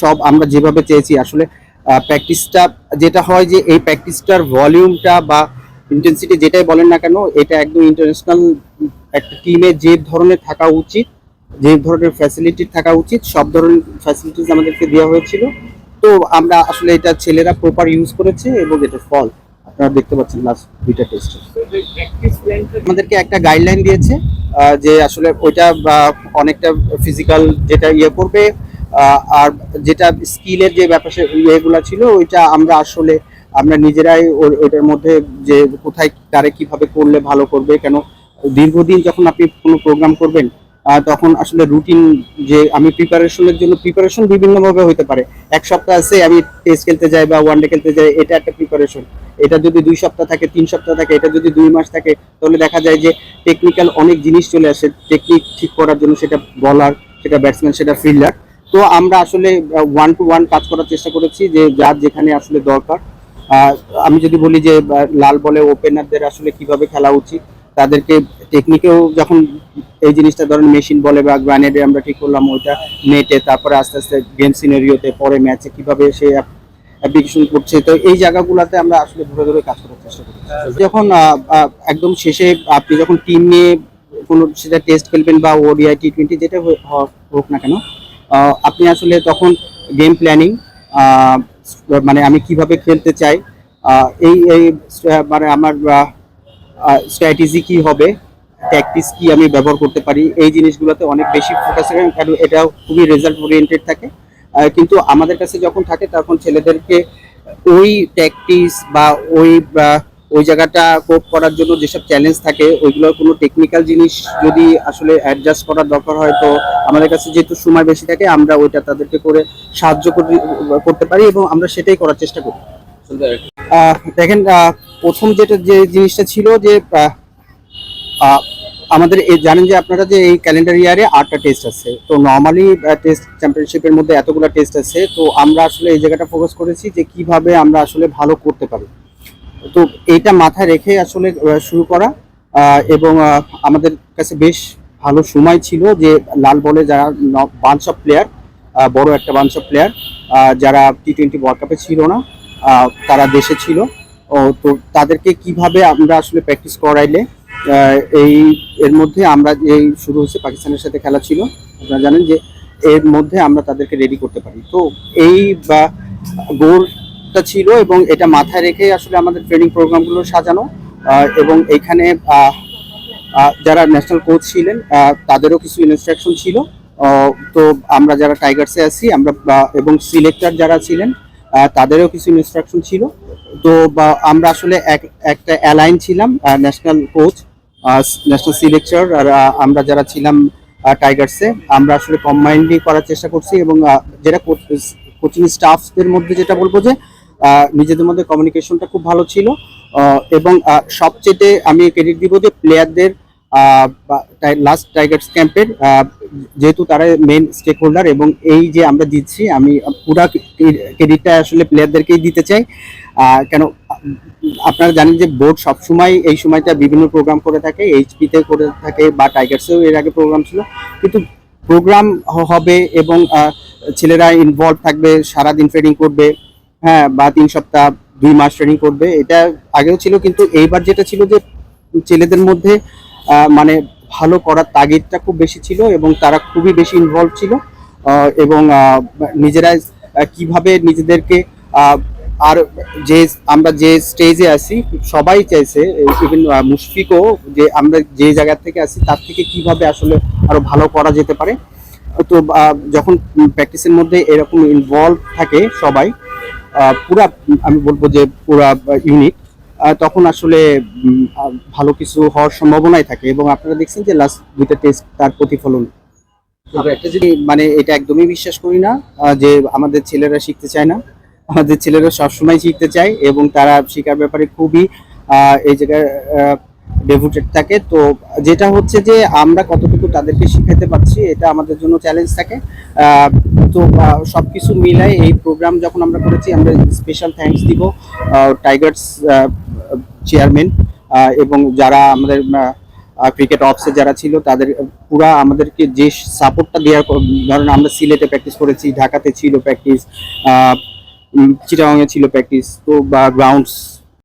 সব আমরা যেভাবে চেয়েছি, আসলে প্র্যাকটিসটা যেটা হয় যে এই প্র্যাকটিসটার ভলিউমটা বা ইন্টেন্সিটি যেটাই বলেন না কেন, এটা একদম ইন্টারন্যাশনাল একটা টিমে যে ধরনের থাকা উচিত, যে ধরনের ফ্যাসিলিটি থাকা উচিত, সব ধরনের ফ্যাসিলিটিস আমাদেরকে দেওয়া হয়েছিল। তো আমরা আসলে এটা ছেলেরা প্রপার ইউজ করেছে এবং এটা ফল। আপনারা দেখতে পাচ্ছেন লাস্ট দুইটা টেস্টে আমাদেরকে একটা গাইডলাইন দিয়েছে যে আসলে ওইটা অনেকটা ফিজিক্যাল যেটা ইয়ে করবে আর যেটা স্কিলের যে ব্যাপার ইয়েগুলো ছিল, ওইটা আমরা আসলে, আমরা নিজেরাই ওইটার মধ্যে যে কোথায় কারে কীভাবে করলে ভালো করবে, কেন দীর্ঘদিন যখন আপনি কোনো প্রোগ্রাম করবেন তখন আসলে রুটিন যে আমি প্রিপারেশনের জন্য প্রিপারেশন বিভিন্নভাবে হতে পারে। এক সপ্তাহ আছে, আমি টেস্ট খেলতে যাই বা ওয়ানডে খেলতে যাই, এটা একটা প্রিপারেশন এটা যদি দুই সপ্তাহ থাকে, তিন সপ্তাহ থাকে, এটা যদি দুই মাস থাকে, তাহলে দেখা যায় যে টেকনিক্যাল অনেক জিনিস চলে আসে। টেকনিক ঠিক করার জন্য সেটা বলার, সেটা ব্যাটসম্যান সেটা ফিল্ডার তো আমরা আসলে ওয়ান টু ওয়ান কাজ করার চেষ্টা করেছি যে যার যেখানে আসলে দরকার। আমি যদি বলি যে লাল বলে ওপেনারদের আসলে কীভাবে খেলা উচিত, তাদেরকে টেকনিকেও যখন এই জিনিসটা ধরেন মেশিন বলে বা গ্রানেডে আমরা ঠিক করলাম ওইটা নেটে, তারপরে আস্তে আস্তে গেম সিনারিওতে পরে ম্যাচে কীভাবে সে অ্যাপ্লিকেশন করছে, তো এই জায়গাগুলোতে আমরা আসলে ধরে ধরে কাজ করার চেষ্টা করি যখন একদম শেষে আপনি যখন টিম নিয়ে কোনো সেটা টেস্ট খেলবেন বা ওডিআই টি টোয়েন্টি যেটা হোক না কেন আপনি আসলে তখন গেম প্ল্যানিং মানে আমি কীভাবে খেলতে চাই এই এই মানে আমার স্ট্র্যাটেজি কি হবে ট্যাকটিস কি আমি ব্যবহার করতে পারি, এই জিনিসগুলোতে অনেক বেশি ফোকাস করেন কারণ এটা খুবই রেজাল্ট ওরিয়েন্টেড থাকে। কিন্তু আমাদের কাছে যখন থাকে তখন ছেলেদেরকে ওই ট্যাকটিস বা ওই ওই জায়গাটা কোপ করার জন্য যেসব চ্যালেঞ্জ থাকে ওইগুলোর কোনো টেকনিক্যাল জিনিস যদি আসলে অ্যাডজাস্ট করার দরকার হয় তো আমাদের কাছে যেহেতু সময় বেশি থাকে আমরা ওইটা তাদেরকে করে সাহায্য করি- করতে পারি এবং আমরা সেটাই করার চেষ্টা করি। দেখেন প্রথম যেটা যে জিনিসটা ছিল যে আমাদের এই জানেন যে আপনারা যে এই ক্যালেন্ডার ইয়ারে আটটা টেস্ট আছে। তো নর্মালি টেস্ট চ্যাম্পিয়নশিপের মধ্যে এতগুলো টেস্ট আছে। তো আমরা আসলে এই জায়গাটা ফোকাস করেছি যে কীভাবে আমরা আসলে ভালো করতে পারি। তো এইটা মাথায় রেখে আসলে শুরু করা। এবং আমাদের কাছে বেশ ভালো সময় ছিল যে লাল বলে যারা বাঞ্চ অফ প্লেয়ার বড় একটা বাঞ্চ অফ প্লেয়ার যারা টি টোয়েন্টি ওয়ার্ল্ড কাপে ছিল না তারা দেশে ছিল। তো তাদেরকে কীভাবে আমরা আসলে প্র্যাকটিস করাইলে এই, এর মধ্যে আমরা এই শুরু হয়েছে পাকিস্তানের সাথে খেলা ছিল, আপনারা জানেন যে এর মধ্যে আমরা তাদেরকে রেডি করতে পারি। তো এই বা গোলটা ছিল এবং এটা মাথায় রেখে আসলে আমাদের ট্রেনিং প্রোগ্রামগুলো সাজানো। এবং এখানে যারা ন্যাশনাল কোচ ছিলেন তাদেরও কিছু ইনস্ট্রাকশন ছিল। তো আমরা যারা টাইগার্সে আছি, আমরা এবং সিলেক্টর যারা ছিলেন তাদেরও কিছু ইনস্ট্রাকশন ছিল। তো আমরা আসলে এক, একটা অ্যালাইন ছিলাম ন্যাশনাল কোচ ন্যাশনাল সিলেক্টর আর আমরা যারা ছিলাম টাইগার্সে আমরা আসলে কম্বাইন্ডলি করার চেষ্টা করছি এবং যেটা কোচিং স্টাফদের মধ্যে যেটা বলব যে নিজেদের মধ্যে কমিউনিকেশনটা খুব ভালো ছিল। এবং সবচেয়ে আমি ক্রেডিট দিব যে প্লেয়ারদের লাস্ট টাইগার্স ক্যাম্পের যেহেতু তারা মেন স্টেক হোল্ডার এবং এই যে আমরা দিচ্ছি, আমি পুরা ক্রেডিটটা আসলে প্লেয়ারদেরকেই দিতে চাই। কেন, আপনারা জানেন যে বোর্ড সবসময় এই সময়টা বিভিন্ন প্রোগ্রাম করে থাকে এইচপিতে করে থাকে বা টাইগার্সেও এর আগে প্রোগ্রাম ছিল। কিন্তু প্রোগ্রাম হবে এবং ছেলেরা ইনভলভ থাকবে, সারাদিন ট্রেনিং করবে হ্যাঁ বা তিন সপ্তাহ দুই মাস ট্রেনিং করবে। এটা আগেও ছিল কিন্তু এইবার যেটা ছিল যে ছেলেদের মধ্যে মানে ভালো করার তাগিদটা খুব বেশি ছিল এবং তারা খুবই বেশি ইনভলভ ছিল। এবং আহ, কীভাবে নিজেদেরকে আর যে আমরা যে স্টেজে আছি সবাই চাইছে ইভেন মুশফিকও যে আমরা যে জায়গা থেকে আছি তার থেকে কীভাবে আসলে আরও ভালো করা যেতে পারে। তো যখন প্র্যাকটিসের মধ্যে এরকম ইনভলভ থাকে সবাই পুরা আমি বলব যে পুরা ইউনিট তখন আসলে ভালো কিছু হওয়ার সম্ভাবনাই থাকে এবং আপনারা দেখছেন যে লাস্ট দুইটা টেস্ট তার প্রতিফলন। মানে এটা একদমই বিশ্বাস করি না যে আমাদের ছেলেরা শিখতে চায় না। আমাদের ছেলেরা সবসময় শিখতে চায় এবং তারা শেখার ব্যাপারে খুবই এই জায়গায় ডেভোটেড থাকে। তো যেটা হচ্ছে যে আমরা কতটুকু তাদেরকে শিখাতে পারছি, এটা আমাদের জন্য চ্যালেঞ্জ থাকে। তো সব কিছু মিলাই এই প্রোগ্রাম যখন আমরা করেছি, আমরা স্পেশাল থ্যাঙ্কস দিব টাইগার্স চেয়ারম্যান এবং যারা আমাদের ক্রিকেট অফসে যারা ছিল, তাদের, পুরা আমাদেরকে যে সাপোর্টটা দেওয়ার ধরেন আমরা সিলেটে প্র্যাকটিস করেছি, ঢাকাতে ছিল প্র্যাকটিস চিটাগাংয়ে ছিল প্র্যাকটিস তো বা গ্রাউন্ডস